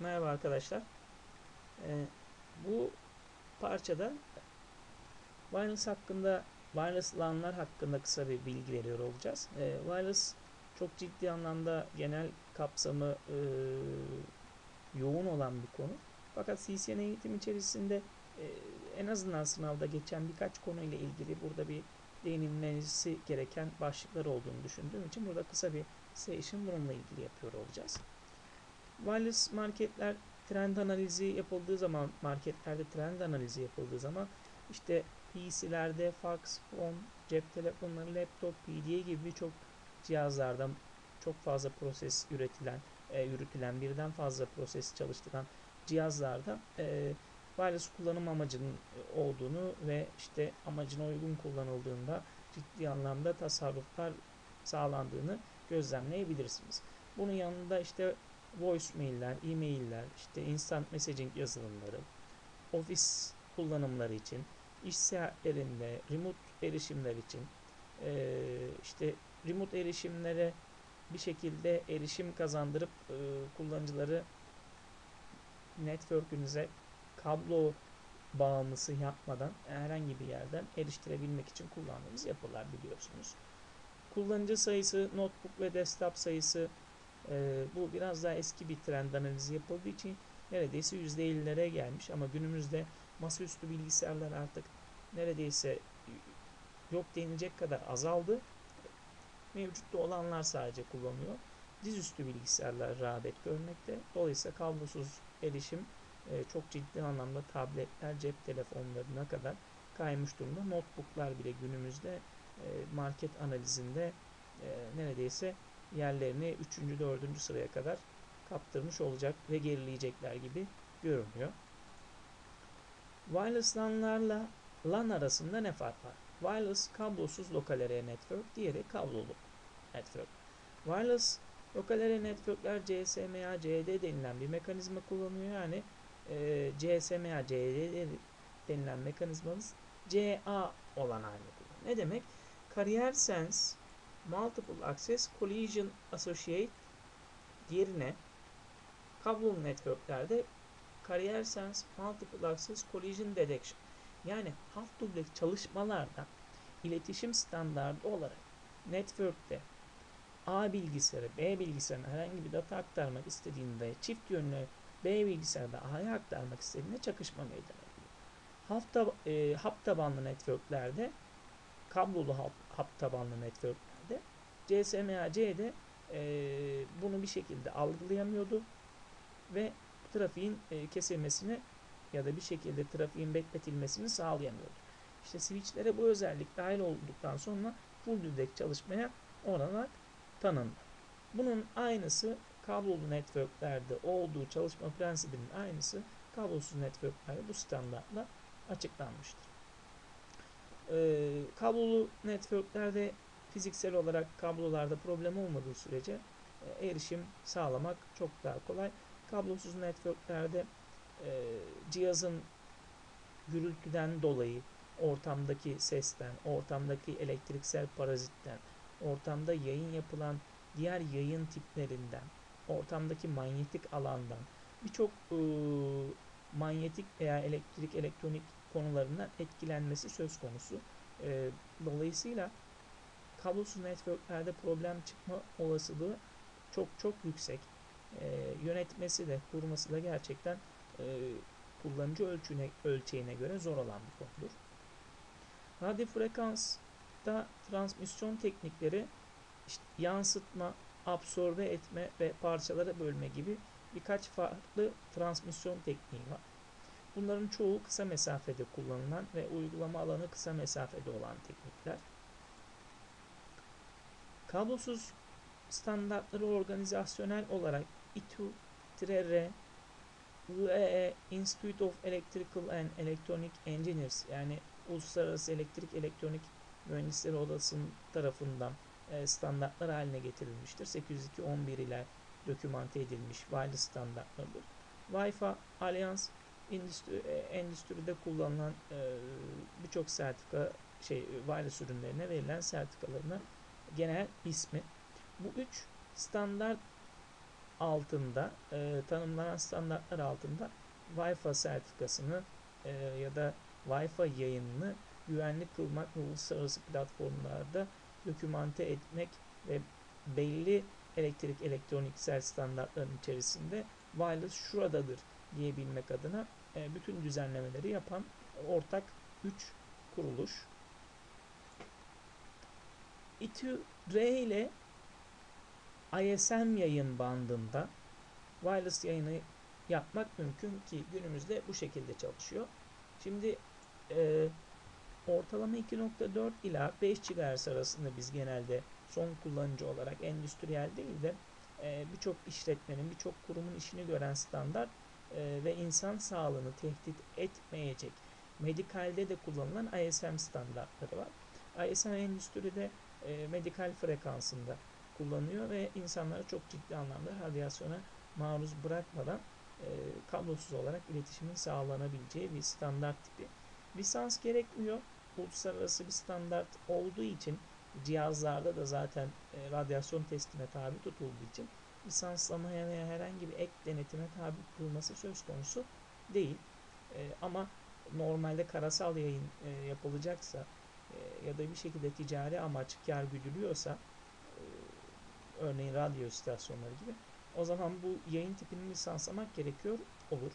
Merhaba arkadaşlar. Ee, bu parçada wireless hakkında, wireless LAN'lar hakkında kısa bir bilgi veriyor olacağız. Ee, wireless çok ciddi anlamda genel kapsamı e, yoğun olan bir konu. Fakat CCN eğitim içerisinde e, en azından sınavda geçen birkaç konuyla ilgili burada bir değinilmesi gereken başlıklar olduğunu düşündüğüm için burada kısa bir session bununla ilgili yapıyor olacağız. Wireless marketler trend analizi yapıldığı zaman marketlerde trend analizi yapıldığı zaman işte PC'lerde fax, phone, cep telefonları, laptop, PDA gibi birçok cihazlarda çok fazla proses üretilen, e, yürütülen birden fazla proses çalıştıran cihazlarda e, wireless kullanım amacının olduğunu ve işte amacına uygun kullanıldığında ciddi anlamda tasarruflar sağlandığını gözlemleyebilirsiniz. Bunun yanında işte voicemailler, e-mailler, işte instant messaging yazılımları, ofis kullanımları için, iş seyahatlerinde, remote erişimler için, işte remote erişimlere bir şekilde erişim kazandırıp kullanıcıları network'ünüze kablo bağımlısı yapmadan herhangi bir yerden eriştirebilmek için kullandığımız yapılar biliyorsunuz. Kullanıcı sayısı, notebook ve desktop sayısı e, bu biraz daha eski bir trend analizi yapıldığı için neredeyse %50'lere gelmiş ama günümüzde masaüstü bilgisayarlar artık neredeyse yok denilecek kadar azaldı. Mevcutta olanlar sadece kullanıyor. Dizüstü bilgisayarlar rağbet görmekte. Dolayısıyla kablosuz erişim e, çok ciddi anlamda tabletler, cep telefonlarına kadar kaymış durumda. Notebooklar bile günümüzde e, market analizinde e, neredeyse yerlerini 3. 4. sıraya kadar kaptırmış olacak ve gerileyecekler gibi görünüyor. Wireless LAN'larla LAN arasında ne fark var? Wireless kablosuz lokal area network, diğeri kablolu network. Wireless lokal area networkler GSMA, CD denilen bir mekanizma kullanıyor. Yani e, GSMA, CD denilen mekanizmamız CA olan halde kullanıyor. Ne demek? Carrier Sense Multiple Access Collision Associate diğerine kablolu networklerde Carrier Sense Multiple Access Collision Detection yani half duplex çalışmalarda iletişim standardı olarak network'te A bilgisayarı B bilgisayarına herhangi bir data aktarmak istediğinde çift yönlü B bilgisayarda A'ya aktarmak istediğinde çakışma meydana geliyor. Hap, e, hap tabanlı networklerde kablolu hap, hap tabanlı networklerde CSMA-C'de e, bunu bir şekilde algılayamıyordu ve trafiğin e, kesilmesini ya da bir şekilde trafiğin bekletilmesini sağlayamıyordu. İşte switchlere bu özellik dahil olduktan sonra full düdek çalışmaya olanak tanındı. Bunun aynısı kablolu networklerde olduğu çalışma prensibinin aynısı kablosuz networklerde bu standartla açıklanmıştır. Ee, kablolu networklerde fiziksel olarak kablolarda problem olmadığı sürece e, erişim sağlamak çok daha kolay. Kablosuz networklerde e, cihazın gürültüden dolayı ortamdaki sesten, ortamdaki elektriksel parazitten, ortamda yayın yapılan diğer yayın tiplerinden, ortamdaki manyetik alandan birçok e, manyetik veya elektrik elektronik konularından etkilenmesi söz konusu. E, dolayısıyla kablosuz networklerde problem çıkma olasılığı çok çok yüksek. E, yönetmesi de kurması da gerçekten e, kullanıcı ölçüne, ölçeğine göre zor olan bir konudur. Radyo frekansta transmisyon teknikleri işte yansıtma, absorbe etme ve parçalara bölme gibi birkaç farklı transmisyon tekniği var. Bunların çoğu kısa mesafede kullanılan ve uygulama alanı kısa mesafede olan teknikler. Kablosuz standartları organizasyonel olarak ITU-R UEE Institute of Electrical and Electronic Engineers yani Uluslararası Elektrik Elektronik Mühendisleri Odası'nın tarafından e, standartlar haline getirilmiştir. 802.11 ile dokümante edilmiş wireless standartlarıdır. Wi-Fi Alliance e, endüstride kullanılan e, birçok sertifika şey wireless ürünlerine verilen sertifikalarına genel ismi. Bu üç standart altında e, tanımlanan standartlar altında Wi-Fi sertifikasını e, ya da Wi-Fi yayınını güvenli kılmak ve uluslararası platformlarda dokümante etmek ve belli elektrik elektroniksel standartların içerisinde wireless şuradadır diyebilmek adına e, bütün düzenlemeleri yapan ortak 3 kuruluş. İTÜ-R ile ISM yayın bandında wireless yayını yapmak mümkün ki günümüzde bu şekilde çalışıyor. Şimdi e, ortalama 2.4 ila 5 GHz arasında biz genelde son kullanıcı olarak endüstriyel değil de e, birçok işletmenin, birçok kurumun işini gören standart e, ve insan sağlığını tehdit etmeyecek medikalde de kullanılan ISM standartları var. ISM endüstride e, medikal frekansında kullanıyor ve insanları çok ciddi anlamda radyasyona maruz bırakmadan e, kablosuz olarak iletişimin sağlanabileceği bir standart tipi. Lisans gerekmiyor. Uluslararası bir standart olduğu için cihazlarda da zaten e, radyasyon testine tabi tutulduğu için lisanslamaya veya herhangi bir ek denetime tabi tutulması söz konusu değil. E, ama normalde karasal yayın e, yapılacaksa ya da bir şekilde ticari amaç kar güdülüyorsa e, örneğin radyo istasyonları gibi o zaman bu yayın tipini lisanslamak gerekiyor olur.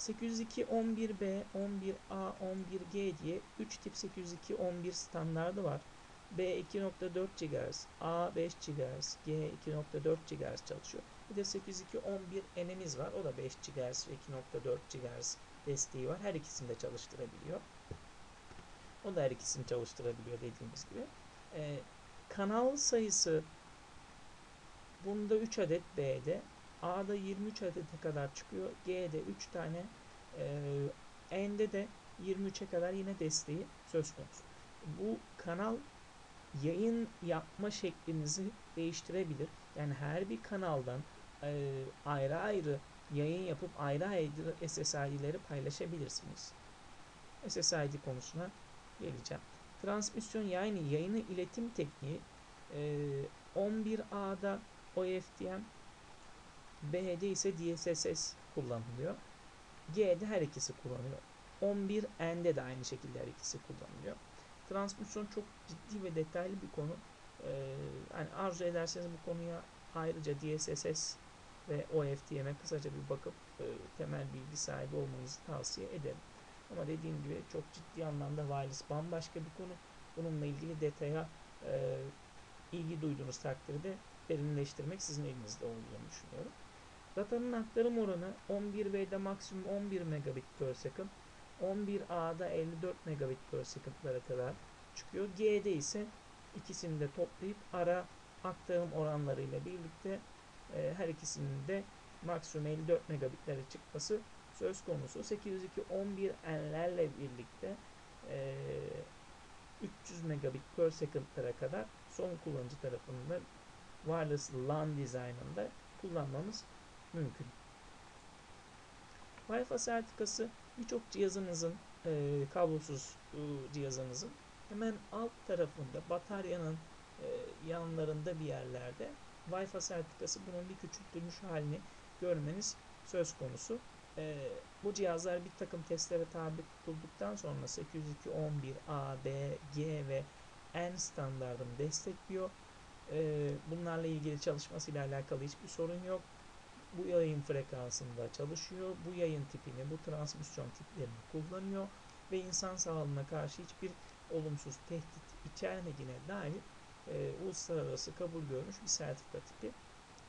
802 11B, 11A, 11G diye 3 tip 802 11 standardı var. B 2.4 GHz, A 5 GHz, G 2.4 GHz çalışıyor. Bir de 802 11 N'imiz var. O da 5 GHz ve 2.4 GHz desteği var. Her ikisini de çalıştırabiliyor. O da her ikisini çalıştırabiliyor dediğimiz gibi. Ee, kanal sayısı bunda 3 adet B'de. A'da 23 adete kadar çıkıyor. G'de 3 tane. E, N'de de 23'e kadar yine desteği söz konusu. Bu kanal yayın yapma şeklinizi değiştirebilir. Yani her bir kanaldan e, ayrı ayrı yayın yapıp ayrı ayrı SSID'leri paylaşabilirsiniz. SSID konusuna geleceğim. Transmisyon yani yayını iletim tekniği e, 11A'da OFDM B'de ise DSSS kullanılıyor. G'de her ikisi kullanılıyor. 11N'de de aynı şekilde her ikisi kullanılıyor. Transmisyon çok ciddi ve detaylı bir konu. Ee, yani arzu ederseniz bu konuya ayrıca DSSS ve OFDM'e kısaca bir bakıp e, temel bilgi sahibi olmanızı tavsiye ederim. Ama dediğim gibi çok ciddi anlamda wireless bambaşka bir konu. Bununla ilgili detaya e, ilgi duyduğunuz takdirde derinleştirmek sizin elinizde olduğunu düşünüyorum. Datanın aktarım oranı 11B'de maksimum 11 megabit per second, 11A'da 54 megabit per second'lara kadar çıkıyor. G'de ise ikisini de toplayıp ara aktarım oranlarıyla birlikte e, her ikisinin de maksimum 54 megabitlere çıkması söz konusu. 802 11 n'lerle birlikte e, 300 megabit per second'lara kadar son kullanıcı tarafından wireless LAN dizaynında kullanmamız mümkün. Wi-Fi sertifikası birçok cihazınızın, e, kablosuz e, cihazınızın hemen alt tarafında bataryanın e, yanlarında bir yerlerde Wi-Fi sertifikası bunun bir küçültülmüş halini görmeniz söz konusu. E, bu cihazlar bir takım testlere tabi tutulduktan sonra 802.11 A, B, G ve N standartını destekliyor. E, bunlarla ilgili çalışmasıyla alakalı hiçbir sorun yok bu yayın frekansında çalışıyor. Bu yayın tipini, bu transmisyon tiplerini kullanıyor ve insan sağlığına karşı hiçbir olumsuz tehdit içermediğine dair e, uluslararası kabul görmüş bir sertifika tipi.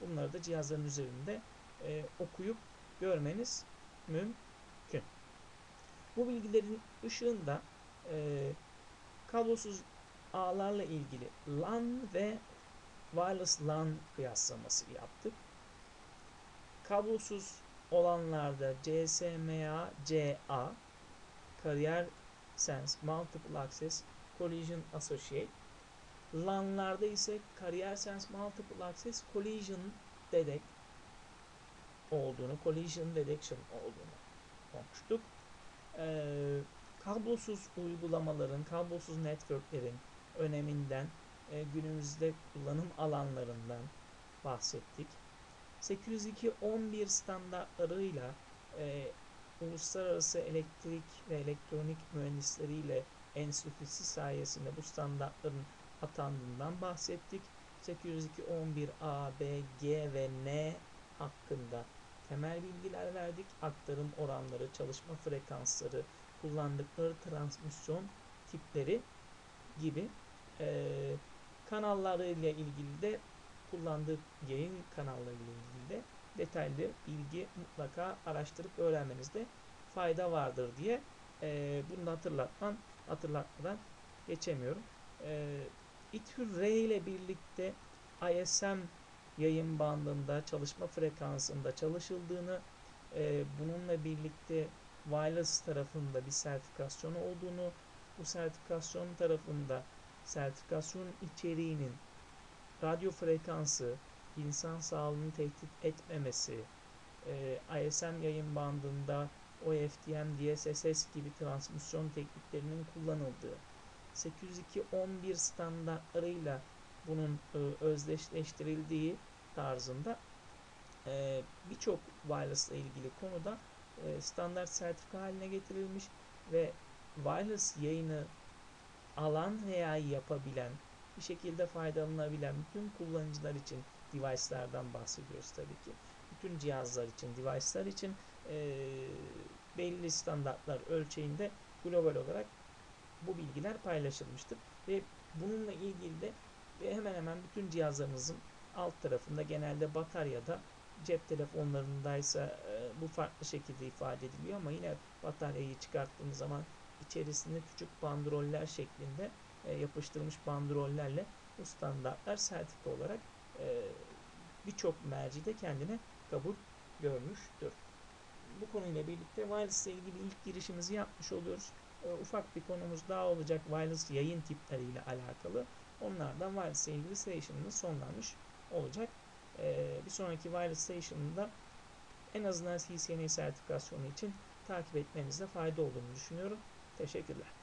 Bunları da cihazların üzerinde e, okuyup görmeniz mümkün. Bu bilgilerin ışığında e, kablosuz ağlarla ilgili LAN ve wireless LAN kıyaslaması yaptık. Kablosuz olanlarda CSMA, CA, Carrier Sense, Multiple Access, Collision Associate. LAN'larda ise Carrier Sense Multiple Access Collision Detect olduğunu, Collision Detection olduğunu konuştuk. Ee, kablosuz uygulamaların, kablosuz networklerin öneminden e, günümüzde kullanım alanlarından bahsettik. 802.11 standartlarıyla e, Uluslararası Elektrik ve Elektronik Mühendisleriyle Enstitüsü sayesinde bu standartların atandığından bahsettik. 802.11 A, B, G ve N hakkında temel bilgiler verdik. Aktarım oranları, çalışma frekansları, kullandıkları transmisyon tipleri gibi e, kanalları ile ilgili de kullandığı yayın kanalları ile ilgili de detaylı bilgi mutlaka araştırıp öğrenmenizde fayda vardır diye e, bunu da hatırlatmadan geçemiyorum. E, İTÜ R ile birlikte ISM yayın bandında çalışma frekansında çalışıldığını e, bununla birlikte wireless tarafında bir sertifikasyon olduğunu bu sertifikasyon tarafında sertifikasyon içeriğinin radyo frekansı, insan sağlığını tehdit etmemesi, e, ISM yayın bandında OFDM, DSSS gibi transmisyon tekniklerinin kullanıldığı, 802.11 standartlarıyla bunun e, özdeşleştirildiği tarzında e, birçok wireless ile ilgili konuda e, standart sertifika haline getirilmiş ve wireless yayını alan veya yapabilen, bir şekilde faydalanabilen bütün kullanıcılar için device'lardan bahsediyoruz tabii ki. Bütün cihazlar için, device'lar için e, belli standartlar ölçeğinde global olarak bu bilgiler paylaşılmıştır. Ve bununla ilgili de hemen hemen bütün cihazlarınızın alt tarafında genelde bataryada cep telefonlarındaysa e, bu farklı şekilde ifade ediliyor ama yine bataryayı çıkarttığınız zaman içerisinde küçük bandroller şeklinde e, yapıştırılmış bandrollerle bu standartlar sertifika olarak e, birçok mercide kendine kabul görmüştür. Bu konuyla birlikte wireless ile ilgili ilk girişimizi yapmış oluyoruz. E, ufak bir konumuz daha olacak wireless yayın tipleriyle alakalı. Onlardan wireless ilgili station'ımız sonlanmış olacak. E, bir sonraki wireless station'ında en azından CCNA sertifikasyonu için takip etmenizde fayda olduğunu düşünüyorum. Teşekkürler.